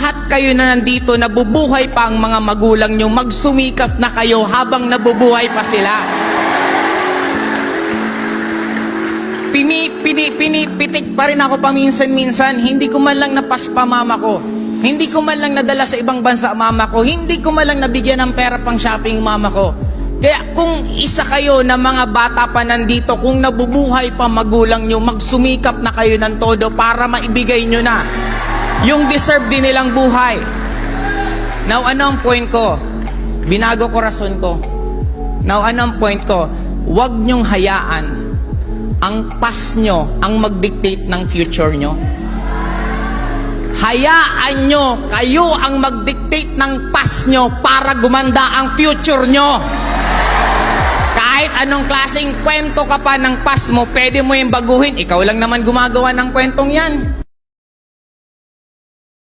lahat kayo na nandito, nabubuhay pa ang mga magulang nyo, magsumikap na kayo habang nabubuhay pa sila. Pini, pini, pini, pitik pa rin ako paminsan-minsan. Hindi ko man lang napaspa mama ko. Hindi ko man lang nadala sa ibang bansa mama ko. Hindi ko man lang nabigyan ng pera pang shopping mama ko. Kaya kung isa kayo na mga bata pa nandito, kung nabubuhay pa magulang nyo, magsumikap na kayo ng todo para maibigay nyo na yung deserve din nilang buhay. Now, ano ang point ko? Binago ko rason ko. Now, ano ang point ko? Huwag nyong hayaan ang past nyo ang mag-dictate ng future nyo. Hayaan nyo, kayo ang mag-dictate ng past nyo para gumanda ang future nyo. Kahit anong klaseng kwento ka pa ng past mo, pwede mo yung baguhin. Ikaw lang naman gumagawa ng kwentong yan.